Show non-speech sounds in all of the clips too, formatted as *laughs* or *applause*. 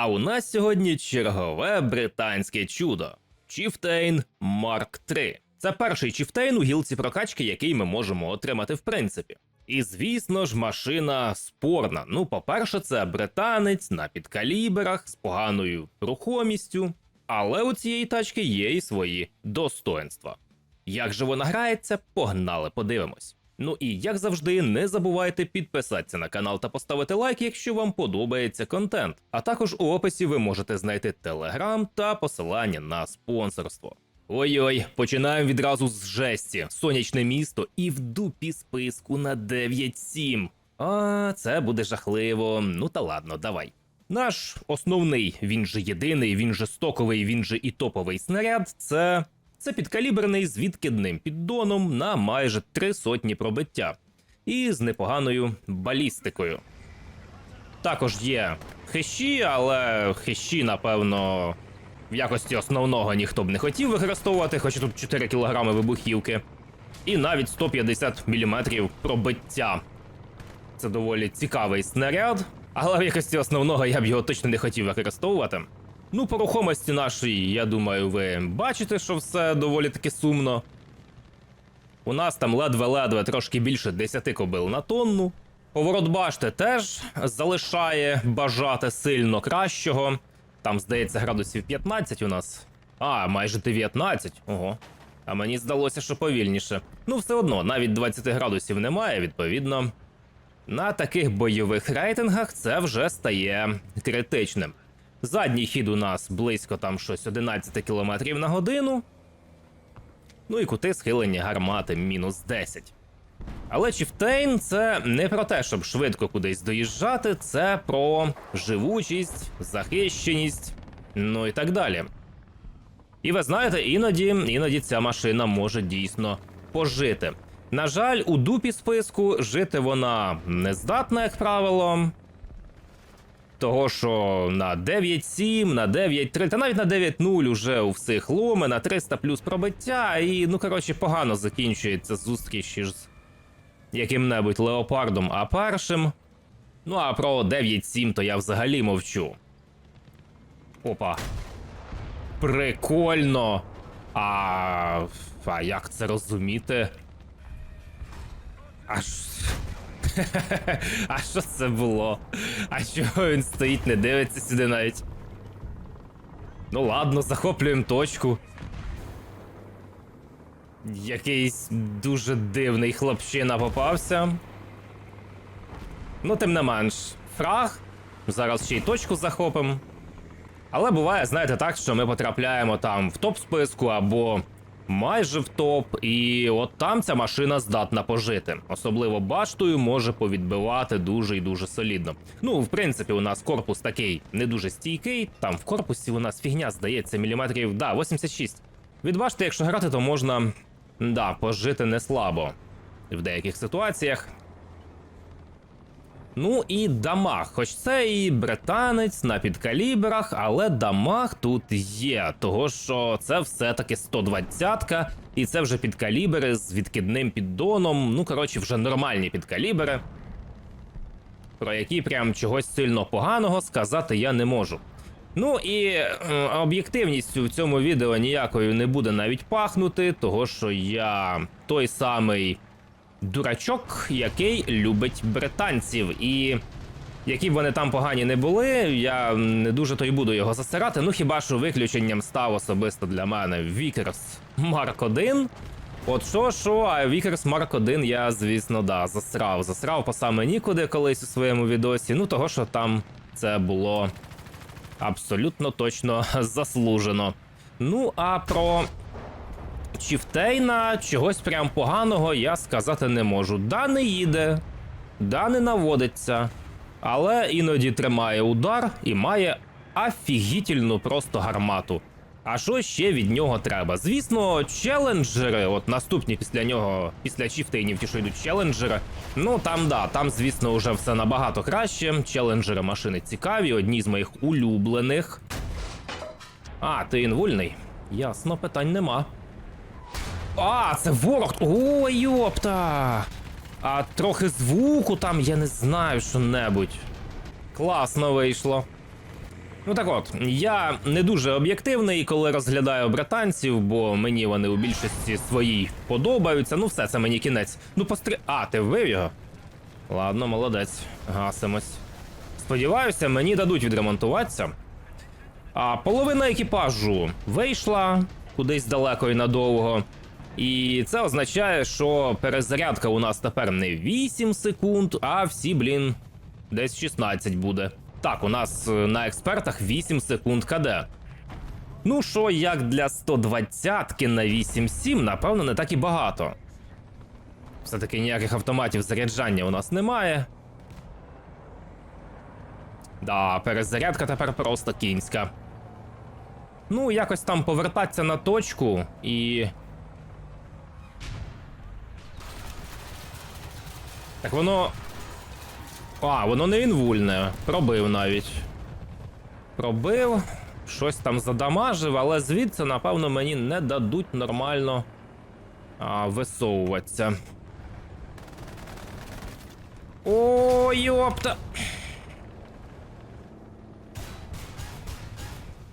А у нас сьогодні чергове британське чудо Chieftain Mark III. Це перший Chieftain у гілці прокачки, який ми можемо отримати в принципі. І звісно ж, машина спорна. Ну, по-перше, це британець на підкаліберах з поганою рухомістю. Але у цієї тачки є і свої достоинства. Як же вона грається, погнали, подивимось. Ну і як завжди, не забувайте підписатися на канал та поставити лайк, якщо вам подобається контент. А також у описі ви можете знайти телеграм та посилання на спонсорство. Ой-ой, починаємо відразу з жесті. Сонячне місто і в дупі списку на 9-7. А, це буде жахливо. Ну та ладно, давай. Наш основний, він же єдиний, він же стоковий, він же і топовий снаряд це. Це підкаліберний з відкидним піддоном на майже три сотні пробиття і з непоганою балістикою. Також є хещі, але хещі, напевно, в якості основного ніхто б не хотів використовувати, хоча тут 4 кг вибухівки. І навіть 150 мм пробиття. Це доволі цікавий снаряд, але в якості основного я б його точно не хотів використовувати. Ну, по рухомості нашої, я думаю, ви бачите, що все доволі таки сумно. У нас там ледве-ледве трошки більше 10 кобил на тонну. Поворот башти теж залишає бажати сильно кращого. Там, здається, градусів 15 у нас. А, майже 19. Ого. А мені здалося, що повільніше. Ну, все одно, навіть 20 градусів немає, відповідно. На таких бойових рейтингах це вже стає критичним. Задній хід у нас близько там щось 11 км на годину. Ну і кути схилення гармати мінус 10. Але Чіфтейн це не про те, щоб швидко кудись доїжджати, це про живучість, захищеність, ну і так далі. І ви знаєте, іноді, іноді ця машина може дійсно пожити. На жаль, у дупі списку жити вона не здатна, як правило. Того, що на 9.7, на 9.3, та навіть на 9.0 уже у всіх ломи, на 300 плюс пробиття, і, ну коротше, погано закінчується зустріч з яким-небудь леопардом А першим. Ну а про 9.7 то я взагалі мовчу. Опа. Прикольно. А. А як це розуміти? Аж. *laughs* а що це було? А чого він стоїть, не дивиться сюди навіть? Ну ладно, захоплюємо точку. Якийсь дуже дивний хлопчина попався. Ну, тим не менш, фраг. Зараз ще й точку захопимо. Але буває, знаєте, так, що ми потрапляємо там в топ списку або майже в топ, і от там ця машина здатна пожити. Особливо баштою може повідбивати дуже і дуже солідно. Ну, в принципі, у нас корпус такий не дуже стійкий. Там в корпусі у нас фігня здається, міліметрів, да, 86. Від башти, якщо грати, то можна да, пожити не слабо в деяких ситуаціях. Ну і дамаг, хоч це і британець на підкалібрах, але дамаг тут є, того що це все-таки 120-ка, і це вже підкалібри з відкидним піддоном. Ну, коротше, вже нормальні підкалібри, про які прям чогось сильно поганого сказати я не можу. Ну і об'єктивністю в цьому відео ніякою не буде навіть пахнути, того що я той самий дурачок, який любить британців. І які б вони там погані не були, я не дуже то й буду його засирати. Ну хіба що виключенням став особисто для мене Вікерс Марк 1. От що, що, а Вікерс Марк 1 я, звісно, да, засрав. Засрав по саме нікуди колись у своєму відосі. Ну того, що там це було абсолютно точно *laughs* заслужено. Ну, а про Чіфтейна чогось прям поганого я сказати не можу. Да не їде, да не наводиться, але іноді тримає удар і має офігітельну просто гармату. А що ще від нього треба? Звісно, челенджери, от наступні після нього, після чіфтейнів ті, що йдуть челенджери. Ну там да, там, звісно, вже все набагато краще. Челенджери машини цікаві, одні з моїх улюблених. А, ти інвульний? Ясно, питань нема. А, це ворог. Ой, йопта. А трохи звуку там, я не знаю, що небудь. Класно вийшло. Ну так от, я не дуже об'єктивний, коли розглядаю британців, бо мені вони у більшості своїй подобаються. Ну, все, це мені кінець. Ну, постри. А, ти вбив його? Ладно, молодець. Гасимось. Сподіваюся, мені дадуть відремонтуватися. А половина екіпажу вийшла кудись далеко і надовго. І це означає, що перезарядка у нас тепер не 8 секунд, а всі, блін, десь 16 буде. Так, у нас е, на експертах 8 секунд КД. Ну, що, як для 120-ки на 8-7, напевно, не так і багато. Все-таки ніяких автоматів заряджання у нас немає. Да, перезарядка тепер просто кінська. Ну, якось там повертатися на точку і. Так воно. А, воно не інвульне. Пробив навіть. Пробив. Щось там задамажив, але звідси, напевно, мені не дадуть нормально а, висовуватися. О, йопта.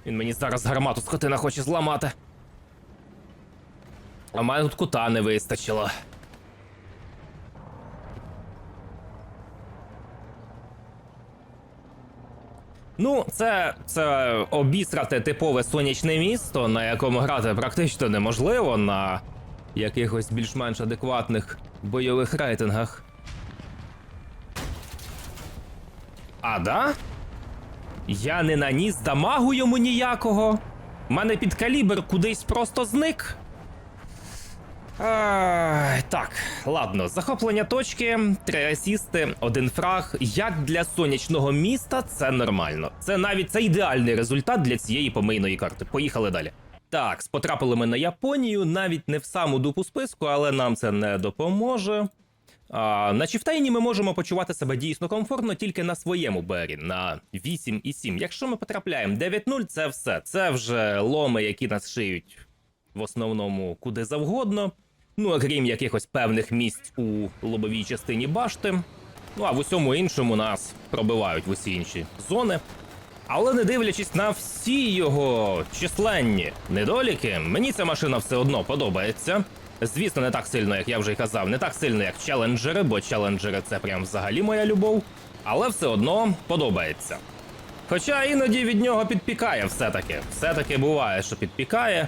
Він мені зараз гармату скотина хоче зламати. А мене тут кута не вистачило. Ну, це, це обісрати типове сонячне місто, на якому грати практично неможливо на якихось більш-менш адекватних бойових рейтингах. А, да? Я не наніс дамагу йому ніякого. У мене під калібр кудись просто зник. А, так, ладно, захоплення точки, три асісти, один фраг. Як для сонячного міста, це нормально. Це навіть це ідеальний результат для цієї помийної карти. Поїхали далі. Так, потрапили ми на Японію, навіть не в саму дупу списку, але нам це не допоможе. А, на Чіфтейні ми можемо почувати себе дійсно комфортно тільки на своєму бері, на 8 і 7. Якщо ми потрапляємо 9-0, це все. Це вже ломи, які нас шиють в основному куди завгодно. Ну, окрім якихось певних місць у лобовій частині башти. Ну а в усьому іншому нас пробивають в усі інші зони. Але не дивлячись на всі його численні недоліки, мені ця машина все одно подобається. Звісно, не так сильно, як я вже й казав, не так сильно, як челенджери, бо челенджери це прям взагалі моя любов. Але все одно подобається. Хоча іноді від нього підпікає все-таки. Все-таки буває, що підпікає.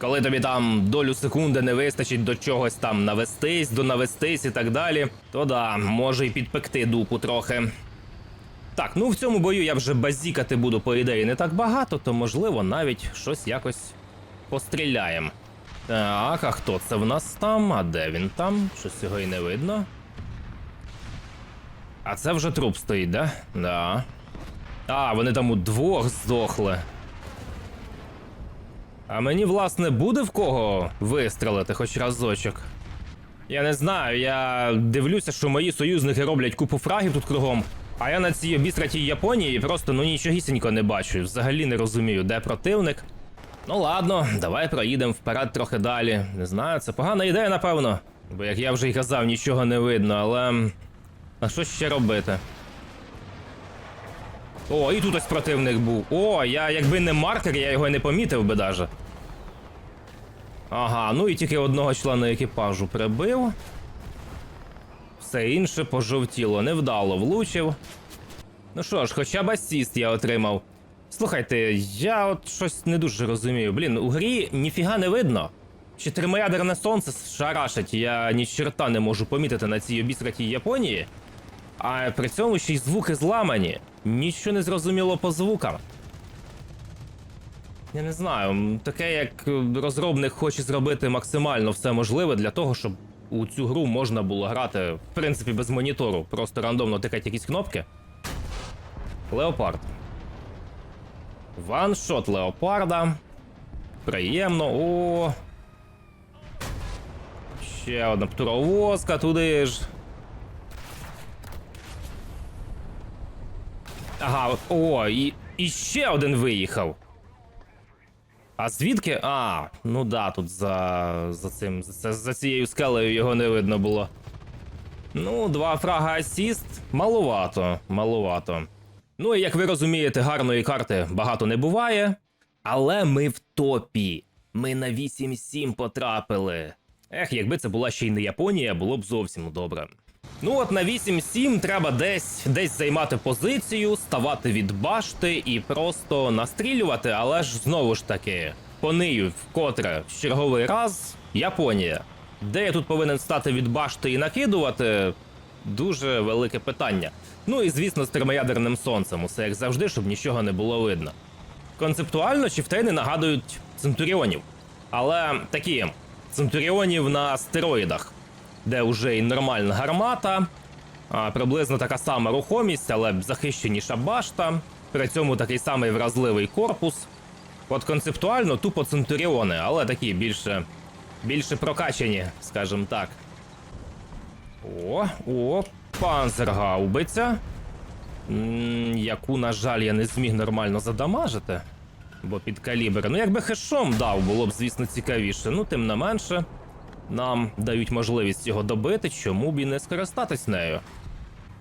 Коли тобі там долю секунди не вистачить до чогось там навестись, донавестись і так далі, то да, може й підпекти дупу трохи. Так, ну в цьому бою я вже базікати буду, по ідеї, не так багато, то можливо навіть щось якось постріляємо. Так, а хто це в нас там? А де він там? Щось його і не видно. А це вже труп стоїть, да? Да. А, вони там удвох здохли. А мені, власне, буде в кого вистрелити хоч разочок. Я не знаю, я дивлюся, що мої союзники роблять купу фрагів тут кругом. А я на цій обістратій Японії просто ну нічогісінько не бачу. Взагалі не розумію, де противник. Ну ладно, давай проїдемо вперед трохи далі. Не знаю, це погана ідея, напевно. Бо як я вже й казав, нічого не видно, але. А що ще робити? О, і тут ось противник був. О, я якби не маркер, я його не помітив би даже. Ага, ну і тільки одного члена екіпажу прибив. Все інше пожовтіло, невдало влучив. Ну що ж, хоча б асіст я отримав. Слухайте, я от щось не дуже розумію. Блін, у грі ніфіга не видно. Чи термоядерне сонце шарашить, я ні черта не можу помітити на цій обістратій Японії. А при цьому ще й звуки зламані. Нічого не зрозуміло по звукам. Я не знаю, таке як е, розробник хоче зробити максимально все можливе для того, щоб у цю гру можна було грати, в принципі, без монітору, просто рандомно тикати якісь кнопки. Леопард. Ваншот леопарда. Приємно. О. Ще одна птуровозка туди ж. Ага, о, і, і ще один виїхав. А звідки? А, ну да, тут за за цим, за, за цією скелею його не видно було. Ну, два фрага асіст. Малувато, малувато. Ну і як ви розумієте, гарної карти багато не буває. Але ми в топі. Ми на 8-7 потрапили. Ех, якби це була ще й не Японія, було б зовсім добре. Ну от на 8-7 треба десь десь займати позицію, ставати від башти і просто настрілювати, але ж знову ж таки, понию вкотре в черговий раз Японія. Де я тут повинен стати від башти і накидувати? Дуже велике питання. Ну і звісно, з термоядерним сонцем, усе як завжди, щоб нічого не було видно. Концептуально чифтейни нагадують центуріонів, але такі центуріонів на стероїдах, де вже і нормальна гармата, а приблизно така сама рухомість, але захищеніша башта, при цьому такий самий вразливий корпус. От концептуально тупо центуріони, але такі більше, більше прокачані, скажімо так. О, о, панцергаубиця. Яку, на жаль, я не зміг нормально задамажити. Бо під калібр. Ну, якби хешом дав, було б, звісно, цікавіше. Ну, тим не менше, нам дають можливість його добити, чому б і не скористатись нею.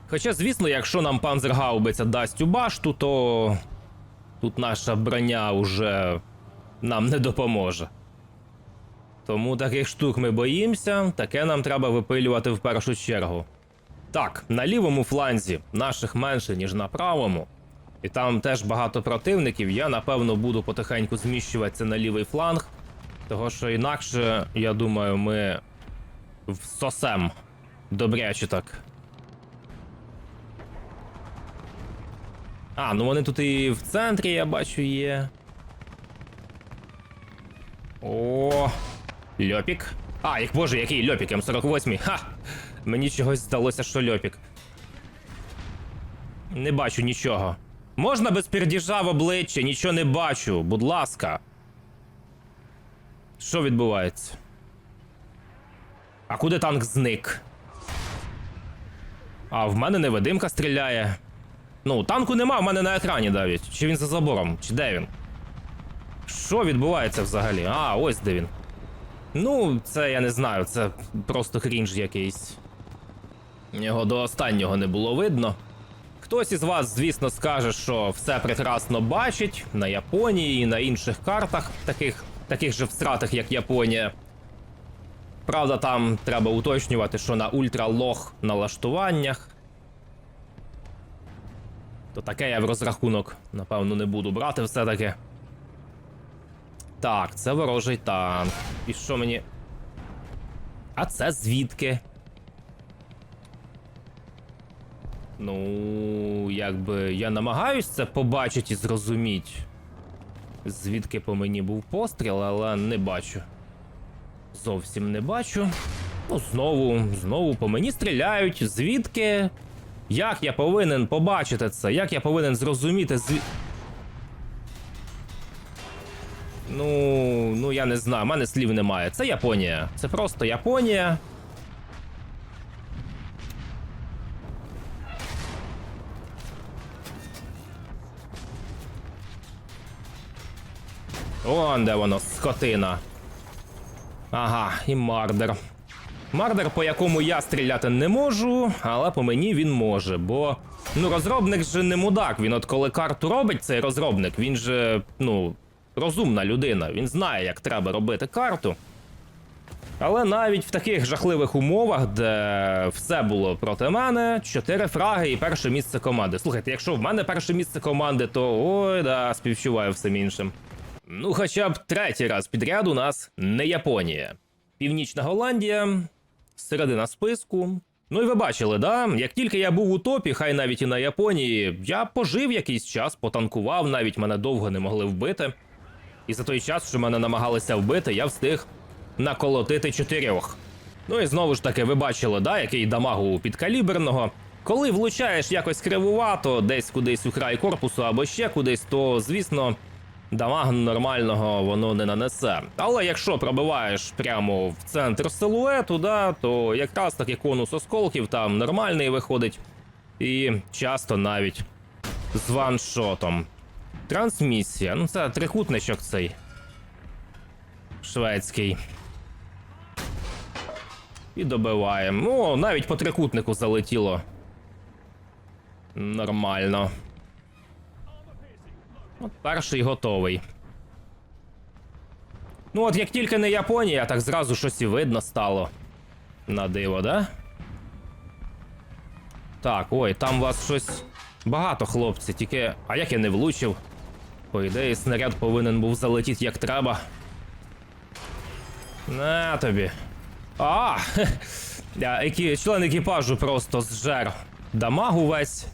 Хоча, звісно, якщо нам панцергаубиця дасть у башту, то тут наша броня уже нам не допоможе. Тому таких штук ми боїмося, таке нам треба випилювати в першу чергу. Так, на лівому фланзі наших менше, ніж на правому. І там теж багато противників. Я напевно буду потихеньку зміщуватися на лівий фланг. Того що інакше, я думаю, ми всосем добряче так. А, ну вони тут і в центрі, я бачу, є. О, льопік. А, їх боже, який льопік, М48. Ха! Мені чогось здалося, що льопік. Не бачу нічого. Можна без пердіжа в обличчя, нічого не бачу, будь ласка. Що відбувається? А куди танк зник? А в мене невидимка стріляє. Ну, танку нема, в мене на екрані навіть. Чи він за забором, чи де він? Що відбувається взагалі? А, ось де він. Ну, це я не знаю, це просто крінж якийсь. Його до останнього не було видно. Хтось із вас, звісно, скаже, що все прекрасно бачить на Японії і на інших картах, таких, таких же встратах, як Японія. Правда, там треба уточнювати, що на ультралог налаштуваннях. То таке я в розрахунок, напевно, не буду брати все-таки. Так, це ворожий танк. І що мені. А це звідки? Ну, якби я намагаюсь це побачити і зрозуміти. Звідки по мені був постріл, але не бачу. Зовсім не бачу. Ну, знову, знову по мені стріляють. Звідки? Як я повинен побачити це? Як я повинен зрозуміти звід... Ну, ну я не знаю, в мене слів немає. Це Японія. Це просто Японія. Он де воно, скотина. Ага, і мардер. Мардер, по якому я стріляти не можу, але по мені він може, бо. Ну, розробник же не мудак. Він от коли карту робить цей розробник, він же, ну, розумна людина. Він знає, як треба робити карту. Але навіть в таких жахливих умовах, де все було проти мене, чотири фраги і перше місце команди. Слухайте, якщо в мене перше місце команди, то ой, да, співчуваю всім іншим. Ну, хоча б третій раз підряд у нас не Японія. Північна Голландія, середина списку. Ну і ви бачили, да? Як тільки я був у топі, хай навіть і на Японії, я пожив якийсь час, потанкував, навіть мене довго не могли вбити. І за той час, що мене намагалися вбити, я встиг наколотити чотирьох. Ну і знову ж таки, ви бачили, да, який дамаг у підкаліберного. Коли влучаєш якось кривувато, десь кудись у край корпусу або ще кудись, то звісно. Дамаг нормального воно не нанесе. Але якщо пробиваєш прямо в центр силуету, да, то якраз таки конус осколків там нормальний виходить. І часто навіть з ваншотом. Трансмісія. Ну це трикутничок цей. Шведський. І добиваємо. Ну, навіть по трикутнику залетіло. Нормально. От перший готовий. Ну от як тільки не Японія, так зразу щось і видно стало. На диво, да? Так, ой, там у вас щось багато, хлопці, тільки. А як я не влучив? По ідеї, снаряд повинен був залетіти як треба. На тобі. А! *laughs* Я, член екіпажу просто зжер дамагу весь,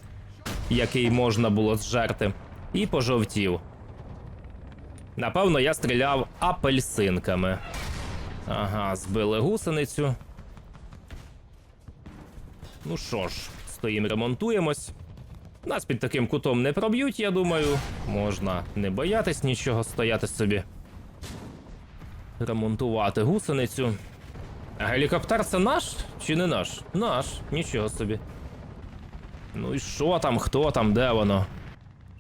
який можна було зжерти, і пожовтів. Напевно, я стріляв апельсинками. Ага, збили гусеницю. Ну що ж, стоїмо, ремонтуємось. Нас під таким кутом не проб'ють, я думаю. Можна не боятись нічого, стояти собі. Ремонтувати гусеницю. А гелікоптер це наш чи не наш? Наш, нічого собі. Ну і що там, хто там, де воно?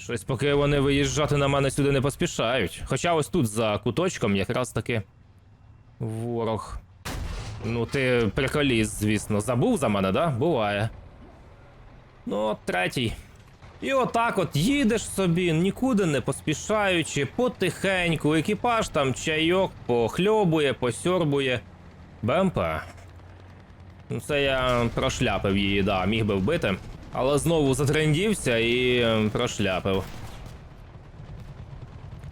Щось поки вони виїжджати на мене сюди не поспішають. Хоча ось тут за куточком якраз таки ворог. Ну, ти приколіст, звісно. Забув за мене, да? Буває. Ну, третій. І отак от їдеш собі, нікуди не поспішаючи, потихеньку, екіпаж там чайок похльобує, посьорбує. БМП. Ну, Це я прошляпив її, да, міг би вбити. Але знову затрендівся і е, прошляпив.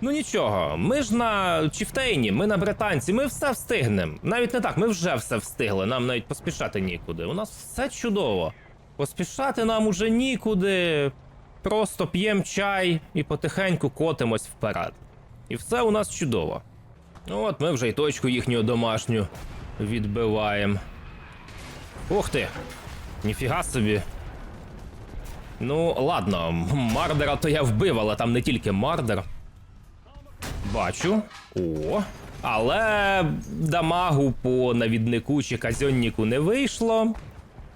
Ну нічого, ми ж на Чіфтейні, ми на британці, ми все встигнемо. Навіть не так, ми вже все встигли, нам навіть поспішати нікуди. У нас все чудово. Поспішати нам уже нікуди. Просто п'ємо чай і потихеньку котимось вперед. І все у нас чудово. Ну От ми вже й точку їхню домашню відбиваємо. Ух ти! Ніфіга собі. Ну, ладно, мардера то я вбив, але там не тільки мардер. Бачу. О. Але дамагу по навіднику чи казьонніку не вийшло.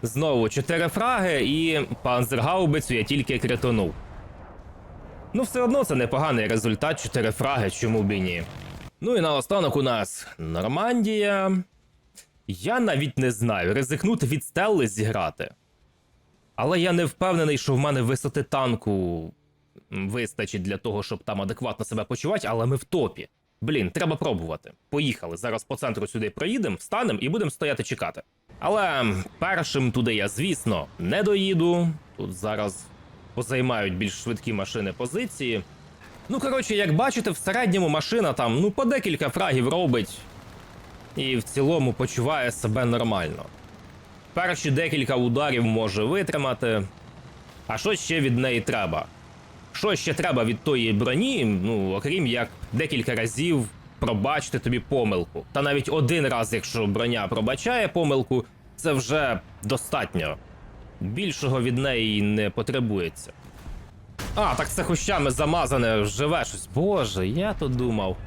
Знову чотири фраги і панзергаубицю я тільки критонув. Ну, все одно це непоганий результат, чотири фраги, чому б і ні. Ну і наостанок у нас Нормандія. Я навіть не знаю, ризикнути від Стелли зіграти. Але я не впевнений, що в мене висоти танку вистачить для того, щоб там адекватно себе почувати, але ми в топі. Блін, треба пробувати. Поїхали. Зараз по центру сюди проїдемо, встанемо і будемо стояти чекати. Але першим туди я, звісно, не доїду. Тут зараз позаймають більш швидкі машини позиції. Ну, коротше, як бачите, в середньому машина там ну по декілька фрагів робить. І в цілому почуває себе нормально. Перші декілька ударів може витримати. А що ще від неї треба? Що ще треба від тої броні, ну, окрім як декілька разів пробачити тобі помилку. Та навіть один раз, якщо броня пробачає помилку, це вже достатньо. Більшого від неї не потребується. А, так це хущами замазане живе щось. Боже, я то думав.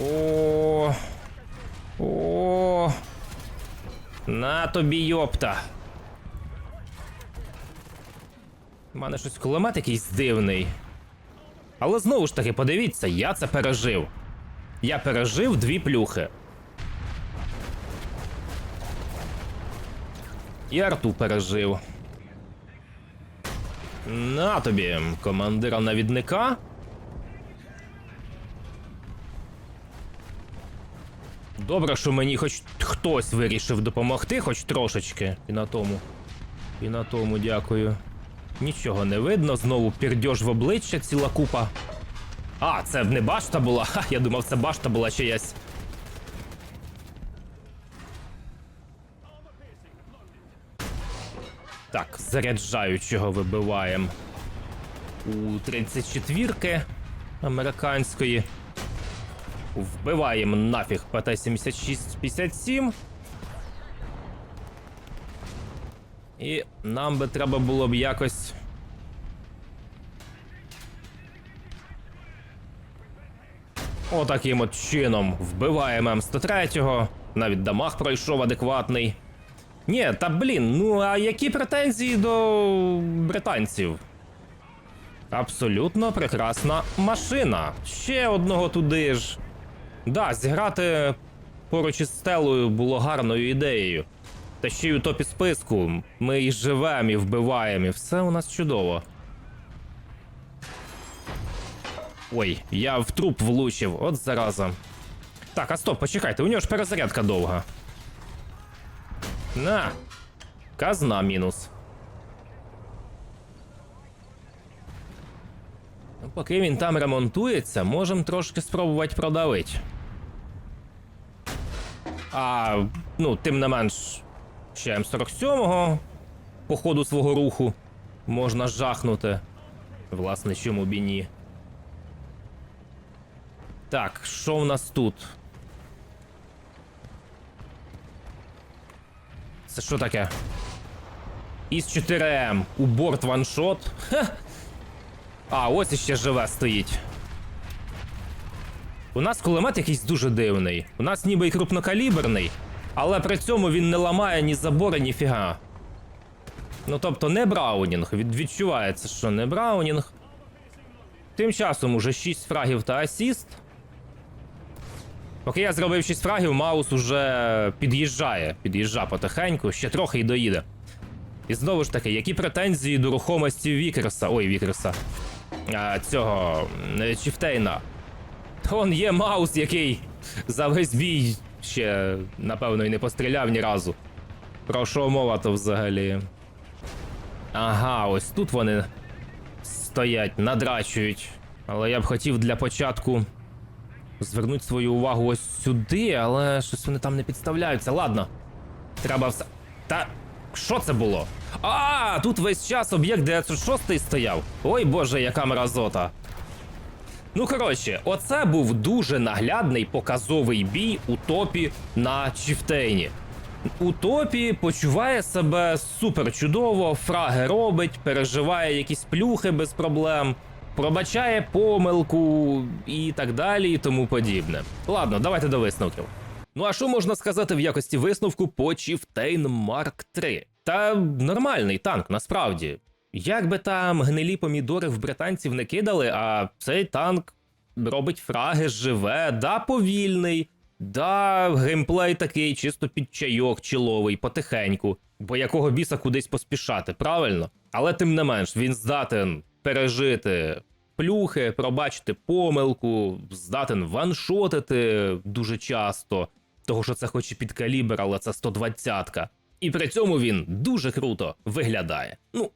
О. О. На тобі йопта. У мене щось кулемет якийсь дивний. Але знову ж таки, подивіться, я це пережив. Я пережив дві плюхи. І арту пережив. На тобі, командира навідника. Добре, що мені хоч хтось вирішив допомогти, хоч трошечки. І на тому. І на тому дякую. Нічого не видно, знову пірдьож в обличчя ціла купа. А, це не башта була? Ха, я думав, це башта була чиясь. Так, заряджаючого вибиваємо. У 34-ки американської. Вбиваємо нафіг ПТ-7657. І нам би треба було б якось. Отаким от чином вбиваємо М103. Навіть дамаг пройшов адекватний. Ні, та блін, ну а які претензії до британців? Абсолютно прекрасна машина. Ще одного туди ж. Да, зіграти поруч із стелою було гарною ідеєю. Та ще й у топі списку. Ми і живемо, і вбиваємо, і все у нас чудово. Ой, я в труп влучив, от зараза. Так, а стоп, почекайте, у нього ж перезарядка довга. На. Казна мінус. Ну, Поки він там ремонтується, можемо трошки спробувати продавити. А, ну, тим не менш, ще М47 по ходу свого руху можна жахнути. Власне, чому б і ні. Так, що в нас тут? Це що таке? Із 4М. У борт ваншот. Ха! А, ось іще живе стоїть. У нас кулемет якийсь дуже дивний. У нас ніби й крупнокаліберний, але при цьому він не ламає ні забори, ні фіга. Ну тобто не Браунінг. Від, відчувається, що не Браунінг. Тим часом уже 6 фрагів та асіст. Поки я зробив 6 фрагів, Маус уже під'їжджає. Під'їжджа потихеньку, ще трохи й доїде. І знову ж таки, які претензії до рухомості Вікерса. Ой, Вікерса. Цього Чіфтейна. Он є Маус, який за весь бій ще, напевно, і не постріляв ні разу. Про що мова то взагалі? Ага, ось тут вони стоять, надрачують. Але я б хотів для початку звернути свою увагу ось сюди, але щось вони там не підставляються. Ладно. Треба все. Та що це було? А, тут весь час об'єкт 906 стояв. Ой боже, яка мразота. Ну, коротше, оце був дуже наглядний показовий бій у топі на Чіфтейні. У топі почуває себе супер чудово, фраги робить, переживає якісь плюхи без проблем, пробачає помилку і так далі, і тому подібне. Ладно, давайте до висновків. Ну а що можна сказати в якості висновку по Chieftain Mark 3? Та нормальний танк, насправді. Як би там гнилі помідори в британців не кидали, а цей танк робить фраги, живе, да, повільний, да, геймплей такий, чисто під чайок чиловий, потихеньку, бо якого біса кудись поспішати, правильно? Але тим не менш, він здатен пережити плюхи, пробачити помилку, здатен ваншотити дуже часто, того що це хоч і під калібр, але це 120-ка. І при цьому він дуже круто виглядає. Ну,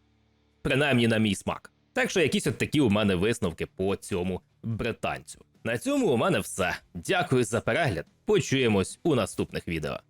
принаймні на мій смак. Так що якісь от такі у мене висновки по цьому британцю. На цьому у мене все. Дякую за перегляд. Почуємось у наступних відео.